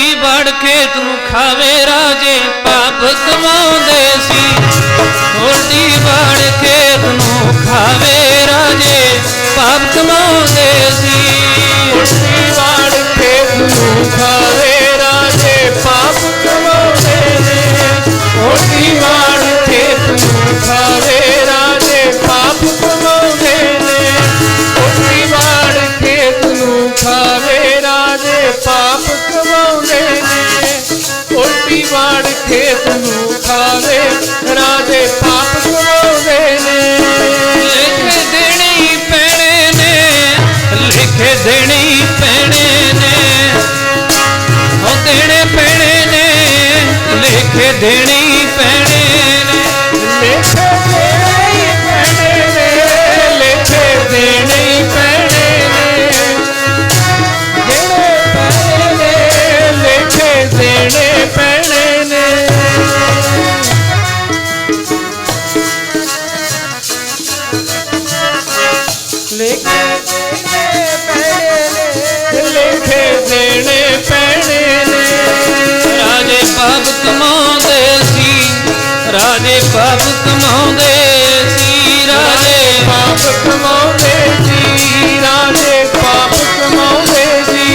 ਉਲਟੀ ਵੜ ਖੇਤ ਨੂੰ ਖਾਵੇ ਰਾਜੇ, ਪਾਪ ਕਮਾਉਂਦੇ ਸੀ। ਉਲਟੀ ਵੜ ਖੇਤ ਨੂੰ ਖਾਵੇ ਰਾਜੇ, ਪਾਪ ਕਮਾਉਂਦੇ ਉਲਟੀ ਖੇਤ ਨੂੰ ਖਾਵੇ, ਰਾਜੇ ਪਾਪ ਕਮਾਉਂਦੇ ਨੇ। ਲਿਖੇ ਦੇਣੇ ਪੈਣੇ ਨੇ, ਲਿਖ ਦੇਣੀ ਹੀ ਪੈਣੇ ਨੇ। ਉਹ ਦੇਣੇ ਪੈਣੇ ਨੇ, ਲਿਖ ਦੇਣੀ ਲਿਖੇ ਦੇਣੇ ਪੈਣੇ ਨੇ। ਲੇਖੇ ਦੇਣੇ ਪੈਣੇ ਨੇ ਰਾਜੇ ਪਾਪ ਕਮਾਉਂਦੇ ਸੀ, ਰਾਜੇ ਪਾਪ ਕਮਾਉਂਦੇ ਸੀ, ਰਾਜੇ ਪਾਪ ਕਮਾਉਂਦੇ ਸੀ, ਰਾਜੇ ਪਾਪ ਕਮਾਉਂਦੇ ਸੀ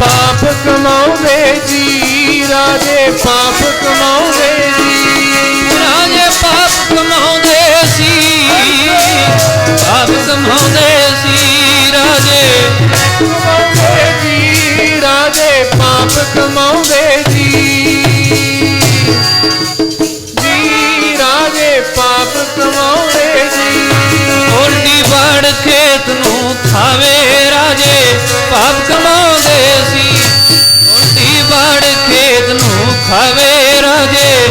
ਪਾਪ ਕਮਾਉਂਦੇ ਸੀ, ਰਾਜੇ ਪਾਪ ਕਮਾਉਂਦੇ ਨੂੰ ਖਾਵੇ ਰਾਜੇ ਪਾਪ ਕਮਾਉਂਦੇ ਸੀ। ਉਲਟੀ ਵੜ ਖੇਤ ਨੂੰ ਖਾਵੇ ਰਾਜੇ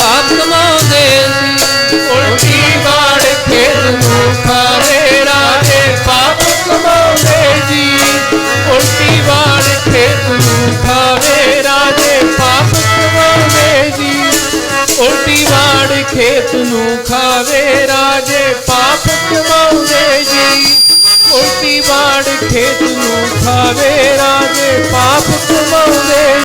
ਪਾਪ ਕਮਾਉਂਦੇ ਸੀ। ਉਲਟੀ ਵਾੜ ਖੇਤ ਨੂੰ ਖਾਵੇ ਰਾਜੇ ਪਾਪ ਕਮਾਉਂਦੇ ਜੀ ਉਲਟੀ ਵਾੜ ਖੇਤ ਨੂੰ ਖਾਵੇ ਰਾਜੇ ਪਾਪ ਕਮਾਉਂਦੇ ਜੀ ਉਲਟੀ ਵਾੜ ਖੇਤ ਨੂੰ ਖਾਵੇ ਰਾਜੇ ਪਾਪ ਕਮਾਉਂਦੇ ਜੀ ਉਲਟੀ ਵਾੜ ਖੇਤ ਨੂੰ ਖਾਵੇ ਰਾਜੇ ਪਾਪ ਕਮਾਉਂਦੇ।